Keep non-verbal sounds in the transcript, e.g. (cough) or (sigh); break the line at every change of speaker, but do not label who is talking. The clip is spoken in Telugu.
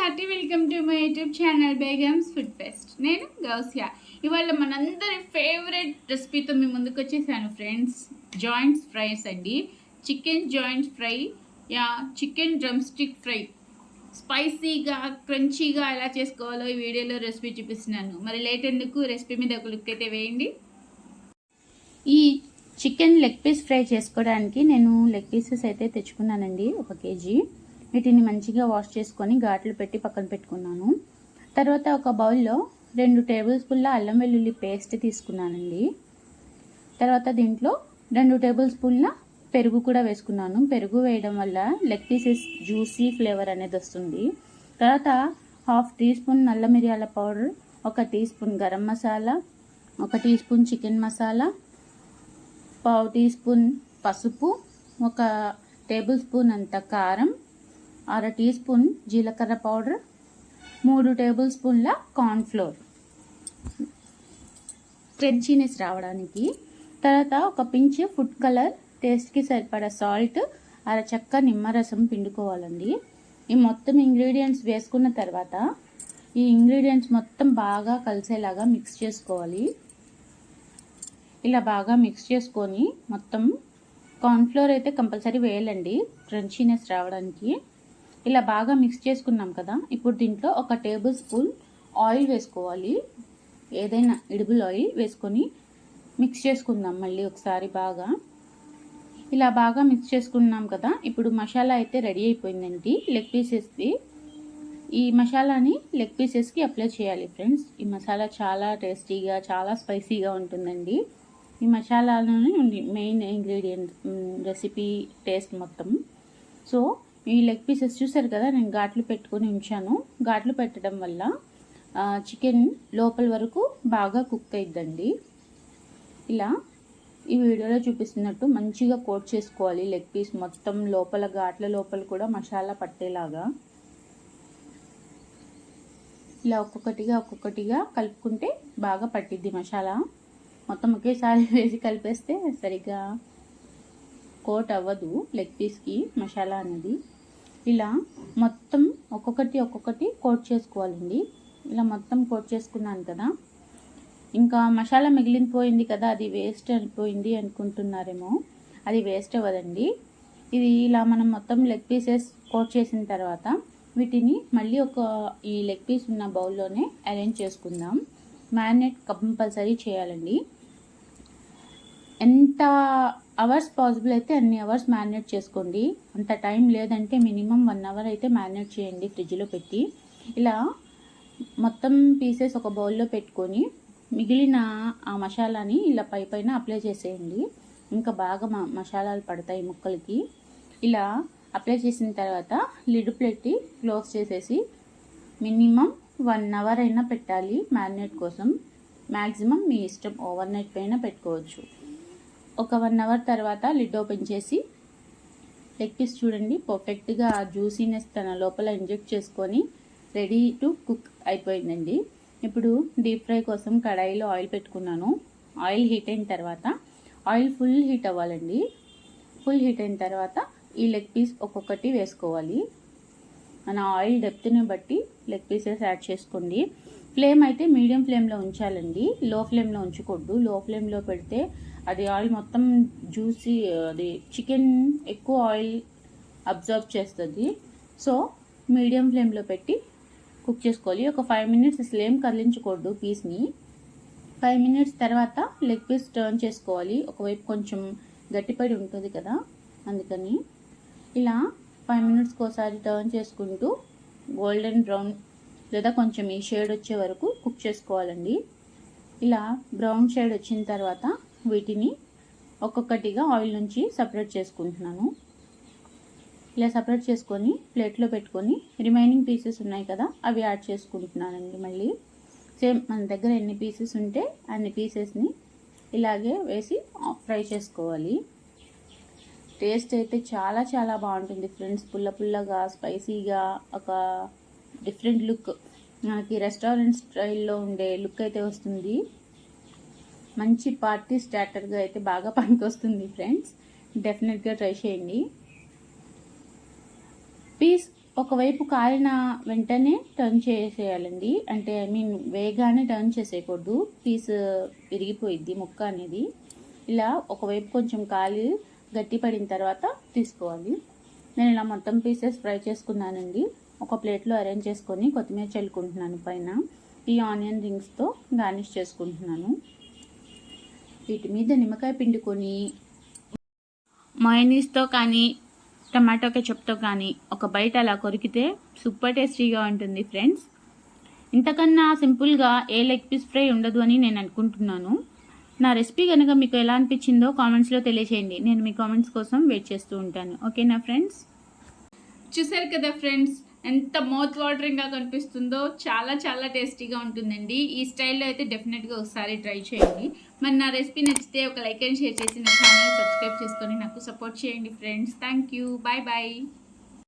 Hearty welcome to my YouTube channel Begums food fest. నేను గౌసియా. ఇవాళ మనందరి ఫేవరెట్ రెసిపీతో మీ ముందుకు వచ్చేసాను ఫ్రెండ్స్. జాయింట్స్ ఫ్రైస్ అండి. చికెన్ జాయింట్స్ ఫ్రై యా చికెన్ డ్రమ్ స్టిక్ ఫ్రై. స్పైసీగా క్రంచీగా ఎలా చేసుకోవాలో ఈ వీడియోలో రెసిపీ చూపిస్తున్నాను. మరి లేట్ ఎందుకు? రెసిపీ మీద ఒక లుక్ అయితే వేయండి. ఈ చికెన్ లెగ్ పీస్ ఫ్రై చేసుకోవడానికి నేను లెగ్ పీసెస్ అయితే తెచ్చుకున్నానండి ఒక కేజీ. వీటిని మంచిగా వాష్ చేసుకొని ఘాట్లు పెట్టి పక్కన పెట్టుకున్నాను. తర్వాత ఒక బౌల్లో రెండు టేబుల్ స్పూన్ల అల్లం వెల్లుల్లి పేస్ట్ తీసుకున్నానండి. తర్వాత దీంట్లో రెండు టేబుల్ స్పూన్ల పెరుగు కూడా వేసుకున్నాను. పెరుగు వేయడం వల్ల లెగ్ పీసెస్ జ్యూసీ ఫ్లేవర్ అనేది వస్తుంది. తర్వాత హాఫ్ టీ స్పూన్ నల్ల మిరియాల పౌడర్ ఒక టీ స్పూన్ గరం మసాలా ఒక టీ స్పూన్ చికెన్ మసాలా పావు టీ స్పూన్ పసుపు ఒక టేబుల్ స్పూన్ అంత కారం అర టీ స్పూన్ జీలకర్ర పౌడర్ మూడు టేబుల్ స్పూన్ల కార్న్ఫ్లోర్. క్రెంచీనెస్ రావడానికి తర్వాత ఒక పించ్ ఫుడ్ కలర్ టేస్ట్కి సరిపడా సాల్ట్ అరచక్క నిమ్మరసం పిండుకోవాలండి. ఈ మొత్తం ఇంగ్రీడియంట్స్ వేసుకున్న తర్వాత ఈ ఇంగ్రీడియంట్స్ మొత్తం బాగా కలిసేలాగా మిక్స్ చేసుకోవాలి. ఇలా బాగా మిక్స్ చేసుకొని మొత్తం కార్న్ఫ్లోర్ అయితే కంపల్సరీ వేయాలండి. క్రంచీనెస్ రావడానికి ఇలా బాగా మిక్స్ చేసుకున్నాం కదా ఇప్పుడు దీంట్లో ఒక టేబుల్ స్పూన్ ఆయిల్ వేసుకోవాలి. ఏదైనా ఇడుబుల్ ఆయిల్ వేసుకొని మిక్స్ చేసుకుందాం మళ్ళీ ఒకసారి బాగా. ఇలా బాగా మిక్స్ చేసుకున్నాం కదా ఇప్పుడు మసాలా అయితే రెడీ అయిపోయిందండి. లెగ్ పీసెస్ది ఈ మసాలాని లెగ్ పీసెస్కి అప్లై చేయాలి ఫ్రెండ్స్ ఈ మసాలా చాలా టేస్టీగా చాలా స్పైసీగా ఉంటుందండి. ఈ మసాలాలోనే ఉంది మెయిన్ ఇంగ్రీడియంట్ రెసిపీ టేస్ట్ మొత్తం. సో ఈ లెగ్ పీసెస్ చూసారు కదా నేను ఘాట్లు పెట్టుకొని ఉంచాను. ఘాట్లు పెట్టడం వల్ల చికెన్ లోపల వరకు బాగా కుక్ అయిద్దండి. ఇలా ఈ వీడియోలో చూపిస్తున్నట్టు మంచిగా కోట్ చేసుకోవాలి లెగ్ పీస్ మొత్తం లోపల ఘాట్ల లోపల కూడా మసాలా పట్టేలాగా. ఇలా ఒక్కొక్కటిగా ఒక్కొక్కటిగా కలుపుకుంటే బాగా పట్టిద్ది మసాలా. మొత్తం ఒకేసారి (laughs) వేసి కలిపేస్తే సరిగ్గా కోట్ అవ్వదు లెగ్ పీస్కి మసాలా అనేది. ఇలా మొత్తం ఒక్కొక్కటి ఒక్కొక్కటి కోట్ చేసుకోవాలండి. ఇలా మొత్తం కోట్ చేసుకున్నాను కదా. ఇంకా మసాలా మిగిలిపోయింది కదా అది వేస్ట్ అయిపోయింది అనుకుంటున్నారేమో. అది వేస్ట్ అవ్వదండి. ఇది ఇలా మనం మొత్తం లెగ్ పీసెస్ కోట్ చేసిన తర్వాత వీటిని మళ్ళీ ఒక ఈ లెగ్ పీస్ ఉన్న బౌల్లోనే అరేంజ్ చేసుకుందాం. మ్యారినేట్ కంపల్సరీ చేయాలండి. ఎంత అవర్స్ పాసిబుల్ అయితే అన్ని అవర్స్ మ్యారినేట్ చేసుకోండి. అంత టైం లేదంటే మినిమం వన్ అవర్ అయితే మ్యారినేట్ చేయండి ఫ్రిడ్జ్లో పెట్టి. ఇలా మొత్తం పీసెస్ ఒక బౌల్లో పెట్టుకొని మిగిలిన ఆ మసాలాని ఇలా పై పైన అప్లై చేసేయండి. ఇంకా బాగా మసాలాలు పడతాయి ముక్కలకి. ఇలా అప్లై చేసిన తర్వాత లిడ్ పెట్టి క్లోజ్ చేసేసి మినిమం వన్ అవర్ అయినా పెట్టాలి మ్యారినేట్ కోసం. మ్యాక్సిమం మీ ఇష్టం ఓవర్ నైట్ పైన పెట్టుకోవచ్చు. ఒక వన్ అవర్ తర్వాత లిడ్ ఓపెన్ చేసి లెగ్ పీస్ చూడండి. పర్ఫెక్ట్గా ఆ జ్యూసీనెస్ తన లోపల ఇంజెక్ట్ చేసుకొని రెడీ టు కుక్ అయిపోయిందండి. ఇప్పుడు డీప్ ఫ్రై కోసం కడాయిలో ఆయిల్ పెట్టుకున్నాను. ఆయిల్ హీట్ అయిన తర్వాత ఆయిల్ ఫుల్ హీట్ అవ్వాలండి. ఫుల్ హీట్ అయిన తర్వాత ఈ లెగ్ పీస్ ఒక్కొక్కటి వేసుకోవాలి. మన ఆయిల్ డెప్త్ని బట్టి లెగ్ పీసెస్ యాడ్ చేసుకోండి. ఫ్లేమ్ అయితే మీడియం ఫ్లేమ్లో ఉంచాలండి. లో ఫ్లేమ్లో ఉంచకూడదు. లో ఫ్లేమ్లో పెడితే అది ఆయిల్ మొత్తం జ్యూసీ అది చికెన్ ఎక్కువ ఆయిల్ అబ్జర్వ్ చేస్తుంది. సో మీడియం ఫ్లేమ్లో పెట్టి కుక్ చేసుకోవాలి. ఒక ఫైవ్ మినిట్స్ అసలు ఏం కదిలించకూడదు పీస్ని. ఫైవ్ మినిట్స్ తర్వాత లెగ్ పీస్ టర్న్ చేసుకోవాలి. ఒకవైపు కొంచెం గట్టిపడి ఉంటుంది కదా అందుకని. ఇలా ఫైవ్ మినిట్స్కి ఒకసారి టర్న్ చేసుకుంటూ గోల్డెన్ బ్రౌన్ లేదా కొంచెం ఈ షేడ్ వచ్చే వరకు కుక్ చేసుకోవాలండి. ఇలా బ్రౌన్ షేడ్ వచ్చిన తర్వాత వీటిని ఒక్కొక్కటిగా ఆయిల్ నుంచి సపరేట్ చేసుకుంటున్నాను. ఇలా సపరేట్ చేసుకొని ప్లేట్లో పెట్టుకొని రిమైనింగ్ పీసెస్ ఉన్నాయి కదా అవి యాడ్ చేసుకుంటున్నానండి మళ్ళీ. సేమ్ మన దగ్గర ఎన్ని పీసెస్ ఉంటే అన్ని పీసెస్ని ఇలాగే వేసి ఫ్రై చేసుకోవాలి. టేస్ట్ అయితే చాలా చాలా బాగుంటుంది ఫ్రెండ్స్. పుల్ల పుల్లగా స్పైసీగా ఒక డిఫరెంట్ లుక్. మనకి రెస్టారెంట్ స్టైల్లో ఉండే లుక్ అయితే వస్తుంది. మంచి పార్టీ స్టార్టర్గా అయితే బాగా (laughs) పనికొస్తుంది ఫ్రెండ్స్. డెఫినెట్గా ట్రై చేయండి. పీస్ ఒకవైపు కాలిన వెంటనే టర్న్ చేసేయాలండి. అంటే ఐ మీన్ వేగానే టర్న్ చేసేయకూడదు. పీస్ విరిగిపోయిద్ది ముక్క అనేది. ఇలా ఒకవైపు కొంచెం కాలి గట్టి పడిన తర్వాత తీసుకోవాలి. నేను ఇలా మొత్తం పీసెస్ ఫ్రై చేసుకున్నానండి. ఒక ప్లేట్లో అరేంజ్ చేసుకొని కొత్తిమీర చల్లుకుంటున్నాను పైన. ఈ ఆనియన్ రింగ్స్తో గార్నిష్ చేసుకుంటున్నాను. వీటి మీద నిమ్మకాయ పిండుకొని మయోనీస్తో కానీ టమాటో కెచప్తో కానీ ఒక బయట అలా కొరికితే సూపర్ టేస్టీగా ఉంటుంది ఫ్రెండ్స్. ఇంతకన్నా సింపుల్గా ఏ లెగ్ పీస్ ఫ్రై ఉండదు అని నేను అనుకుంటున్నాను. నా రెసిపీ కనుక మీకు ఎలా అనిపించిందో కామెంట్స్లో తెలియచేయండి. నేను మీ కామెంట్స్ కోసం వెయిట్ చేస్తూ ఉంటాను. ఓకేనా ఫ్రెండ్స్?
చూసారు కదా ఫ్రెండ్స్ ఎంత మౌత్ వాటరింగ్గా కనిపిస్తుందో చాలా చాలా టేస్టీగా ఉంటుందండి. ఈ స్టైల్లో అయితే డెఫినెట్గా ఒకసారి ట్రై చేయండి. మరి నా రెసిపీ నచ్చితే ఒక లైక్ అండ్ షేర్ చేసి నా ఛానల్ సబ్స్క్రైబ్ చేసుకొని నాకు సపోర్ట్ చేయండి friends thank you bye bye